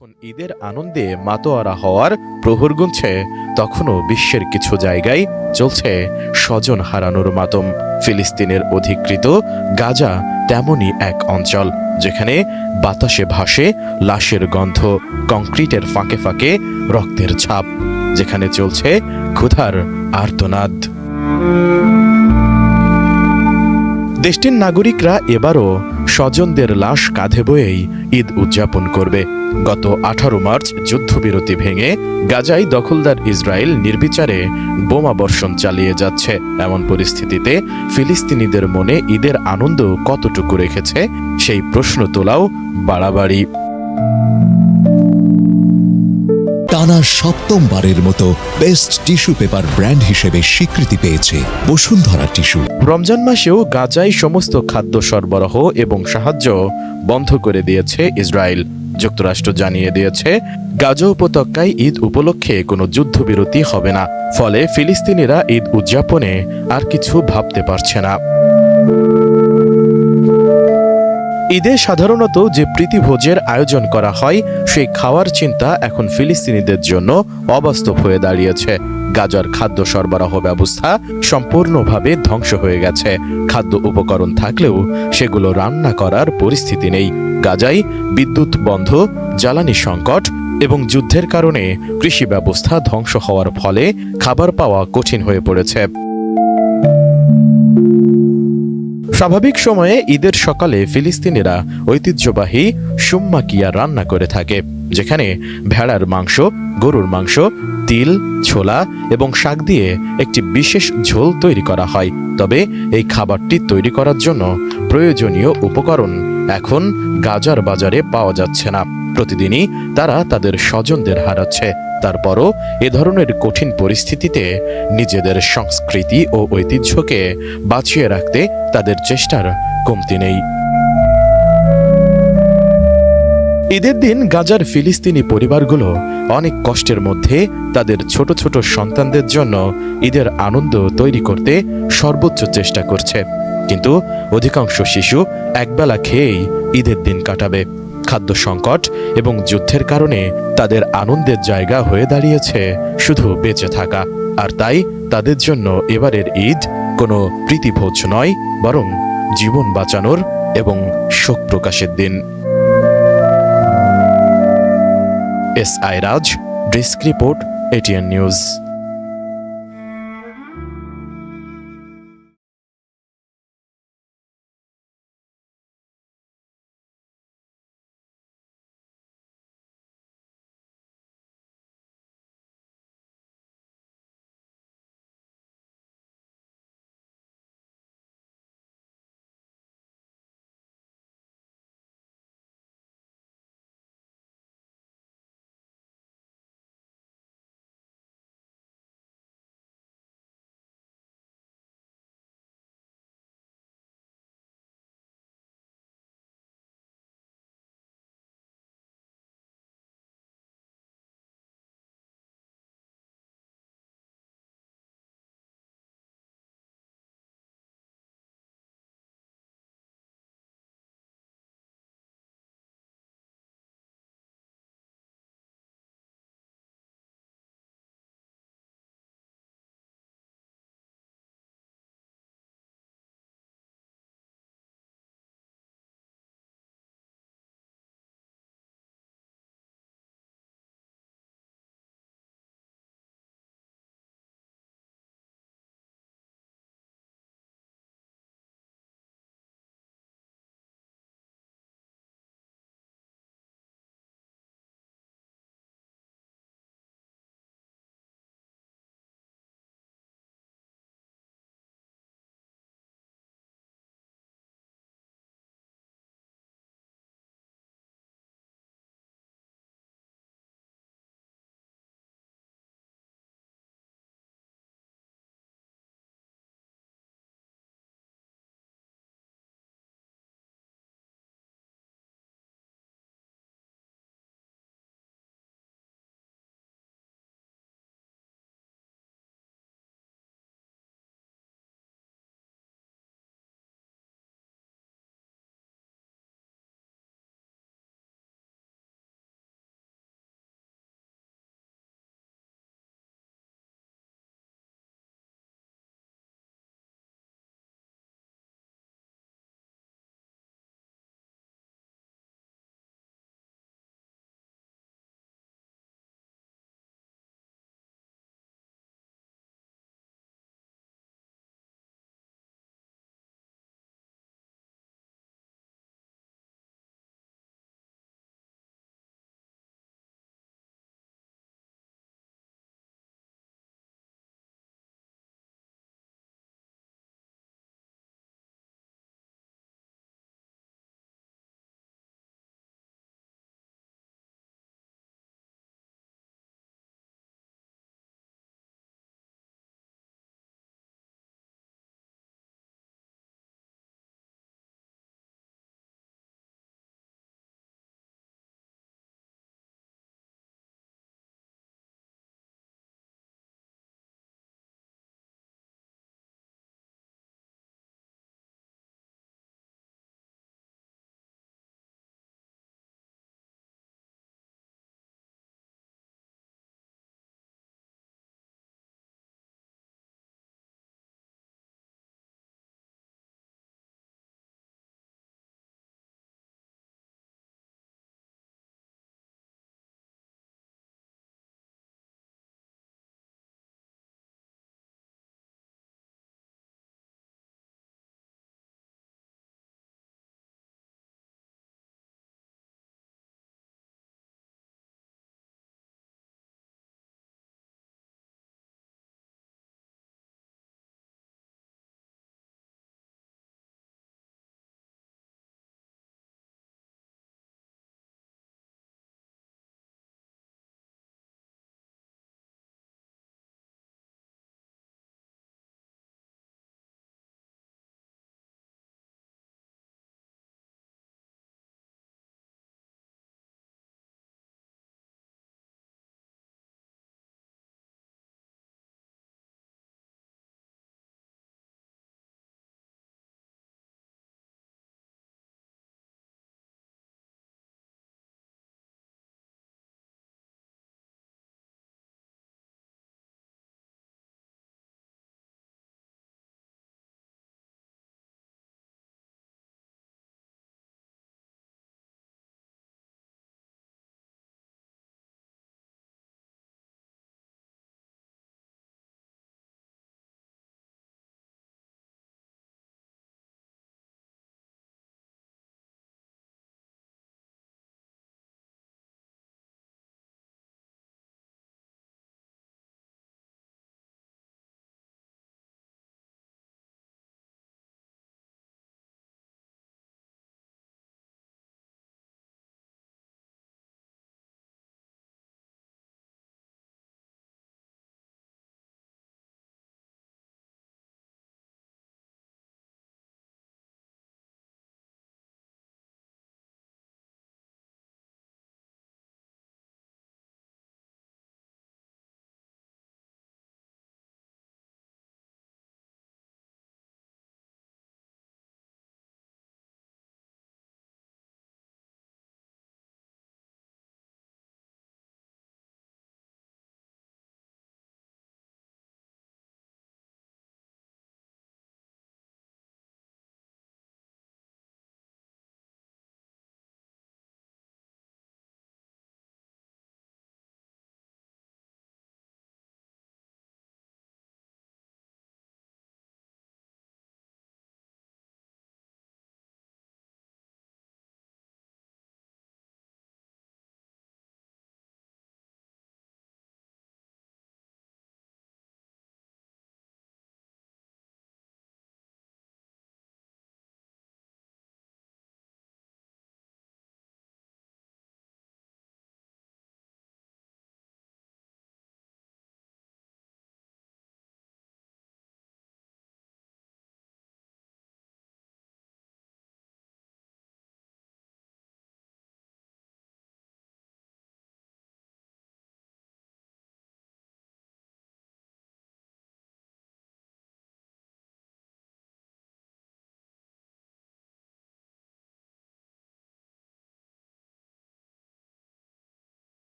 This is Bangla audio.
যখন ঈদের আনন্দে মাতোয়ারা হওয়ার প্রহর গুনছে, তখনও বিশ্বের কিছু জায়গায় চলছে স্বজন হারানোর মাতম। ফিলিস্তিনের অধিকৃত গাজা তেমনই এক অঞ্চল, যেখানে বাতাসে ভাসে লাশের গন্ধ, কংক্রিটের ফাঁকে ফাঁকে রক্তের ছাপ, যেখানে চলছে ক্ষুধার আর্তনাদ। দেশটির নাগরিকরা এবারও স্বজনদের লাশ কাঁধে বয়েই ঈদ উদযাপন করবে। গত আঠারো মার্চ যুদ্ধবিরতি ভেঙে গাজায় দখলদার ইসরায়েল নির্বিচারে বোমা বর্ষণ চালিয়ে যাচ্ছে। এমন পরিস্থিতিতে ফিলিস্তিনিদের মনে ঈদের আনন্দ কতটুকু রেখেছে সেই প্রশ্ন তোলাও বাড়াবাড়ি। টানা সপ্তমবারের মতো বেস্ট টিস্যু পেপার ব্র্যান্ড হিসেবে স্বীকৃতি পেয়েছে বসুন্ধরা টিস্যু। রমজান মাসেও গাজায় সমস্ত খাদ্য সরবরাহ এবং সাহায্য বন্ধ করে দিয়েছে ইসরায়েল। যুক্তরাষ্ট্র জানিয়ে দিয়েছে, গাজা উপত্যকায় ঈদ উপলক্ষে কোনো যুদ্ধবিরতি হবে না, ফলে ফিলিস্তিনিরা ঈদ উদযাপনে আর কিছু ভাবতে পারছে না। ঈদে সাধারণত যে প্রীতিভোজের আয়োজন করা হয়, সেই খাওয়ার চিন্তা এখন ফিলিস্তিনিদের জন্য অবাস্তব হয়ে দাঁড়িয়েছে। গাজার খাদ্য সরবরাহ ব্যবস্থা সম্পূর্ণভাবে ধ্বংস হয়ে গেছে। খাদ্য উপকরণ থাকলেও সেগুলো রান্না করার পরিস্থিতি নেই। গাজায় বিদ্যুৎ বন্ধ, জ্বালানি সংকট এবং যুদ্ধের কারণে কৃষি ব্যবস্থা ধ্বংস হওয়ার ফলে খাবার পাওয়া কঠিন হয়ে পড়েছে। স্বাভাবিক সময়ে ঈদের সকালে ফিলিস্তিনিরা ঐতিহ্যবাহী সুম্মাকিয়া রান্না করে থাকে। যেখানে ভেড়ার মাংস, গরুর মাংস, তিল, ছোলা এবং শাক দিয়ে একটি বিশেষ ঝোল তৈরি করা হয়। তবে এই খাবারটি তৈরি করার জন্য প্রয়োজনীয় উপকরণ এখন গাজার বাজারে পাওয়া যাচ্ছে না। প্রতিদিনই তারা তাদের স্বজনদের হারাচ্ছে। তারপরও এ ধরনের কঠিন পরিস্থিতিতে নিজেদের সংস্কৃতি ও ঐতিহ্যকে বাঁচিয়ে রাখতে তাদের চেষ্টার কমতি নেই। ঈদের দিন গাজার ফিলিস্তিনি পরিবারগুলো অনেক কষ্টের মধ্যে তাদের ছোট ছোট সন্তানদের জন্য ঈদের আনন্দ তৈরি করতে সর্বোচ্চ চেষ্টা করছে। কিন্তু অধিকাংশ শিশু একবেলা খেয়েই ঈদের দিন কাটাবে। খাদ্য সংকট এবং যুদ্ধের কারণে তাদের আনন্দের জায়গা হয়ে দাঁড়িয়েছে শুধু বেঁচে থাকা। আর তাই তাদের জন্য এবারের ঈদ কোনো প্রীতিভোজ নয়, বরং জীবন বাঁচানোর এবং শোক প্রকাশের দিন। S I Raj desk report ATN news.